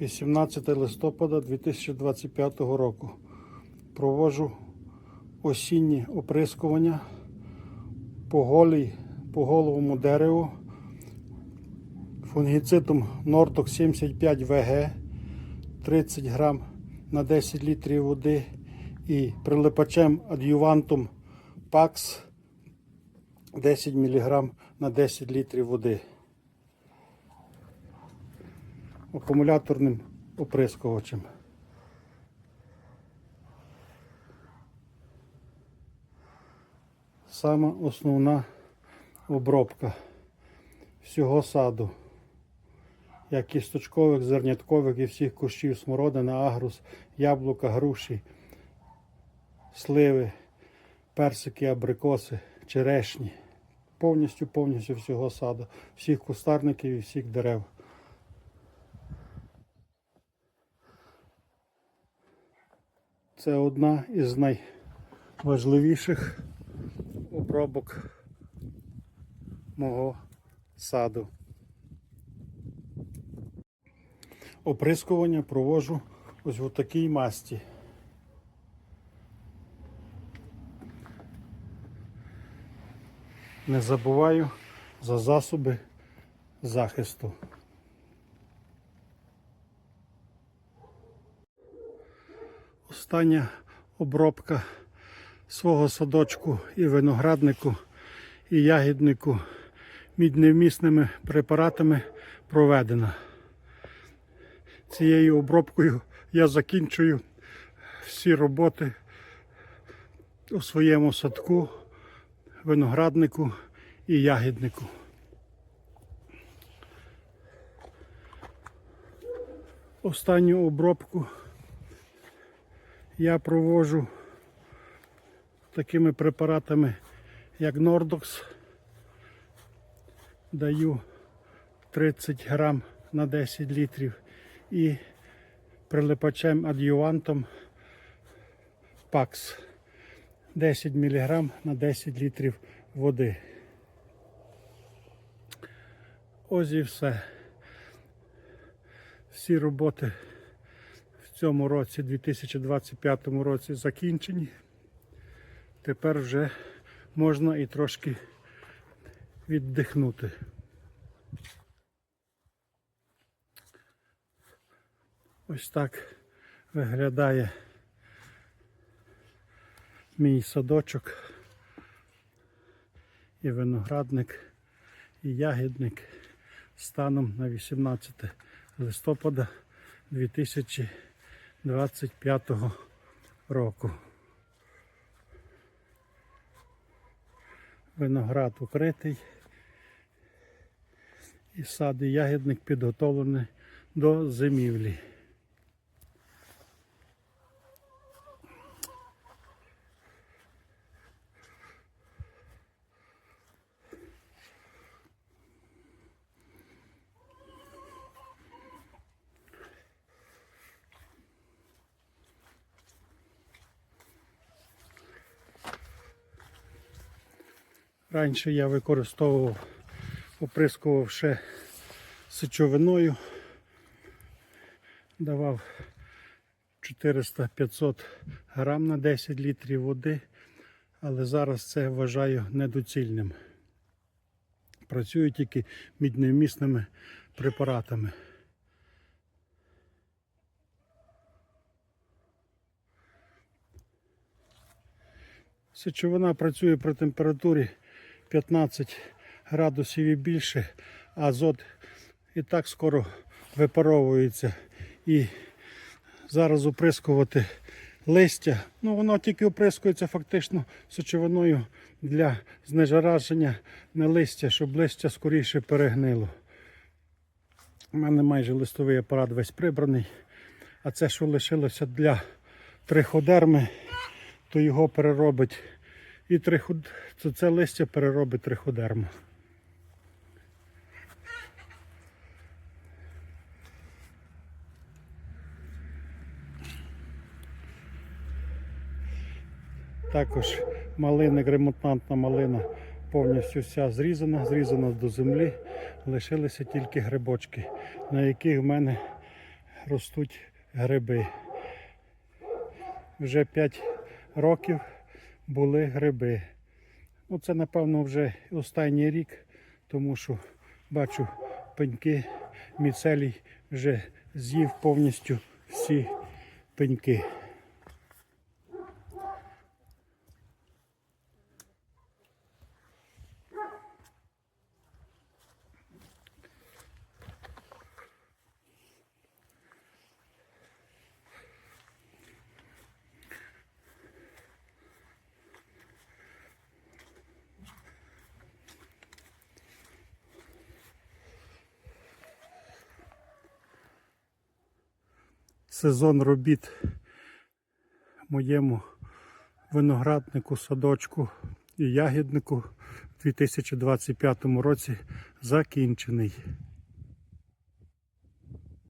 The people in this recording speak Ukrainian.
18 листопада 2025 року. Проводжу осіннє оприскування по голій, по головому дереву фунгіцидом Норток 75 ВГ 30 грам на 10 літрів води і прилипачем адювантом ПАКС 10 мг на 10 літрів води. Акумуляторним оприскувачем. Сама основна обробка всього саду, як кісточкових, зерняткових і всіх кущів смородини, агрус, яблука, груші, сливи, персики, абрикоси, черешні. Повністю, повністю всього саду, всіх кустарників і всіх дерев. Це одна із найважливіших обробок мого саду. Оприскування провожу ось в такій масті. Не забуваю за засоби захисту. Остання обробка свого садочку і винограднику, і ягіднику мідневмісними препаратами проведена. Цією обробкою я закінчую всі роботи у своєму садку, винограднику і ягіднику. Останню обробку я проводжу такими препаратами, як Нордокс. Даю 30 грам на 10 літрів і прилипачем адювантом ПАКС 10 мг на 10 літрів води. Ось і все. Всі роботи цьому році, 2025 році, закінчені. Тепер вже можна і трошки віддихнути. Ось так виглядає мій садочок і виноградник, і ягідник станом на 18 листопада 2025 року. Виноград укритий і сад і ягідник підготовлений до зимівлі. Раніше я використовував, оприскував ще сечовиною, давав 400-500 грам на 10 літрів води, але зараз це вважаю недоцільним. Працюю тільки мідневмісними препаратами. Сечовина працює при температурі 15 градусів і більше, азот і так скоро випаровується. І зараз оприскувати листя. Ну воно тільки оприскується фактично сечовиною для знежараження на листя, щоб листя скоріше перегнило. У мене майже листовий апарат весь прибраний. А це, що лишилося для триходерми, то його переробить і триход... то це листя переробить триходерму. Також малина, ремонтантна малина повністю вся зрізана, зрізана до землі. Лишилися тільки грибочки, на яких в мене ростуть гриби. Вже 5 років були гриби. Ну, це, напевно, вже останній рік, тому що бачу пеньки, міцелій вже з'їв повністю всі пеньки. Сезон робіт моєму винограднику, садочку і ягіднику в 2025 році закінчений.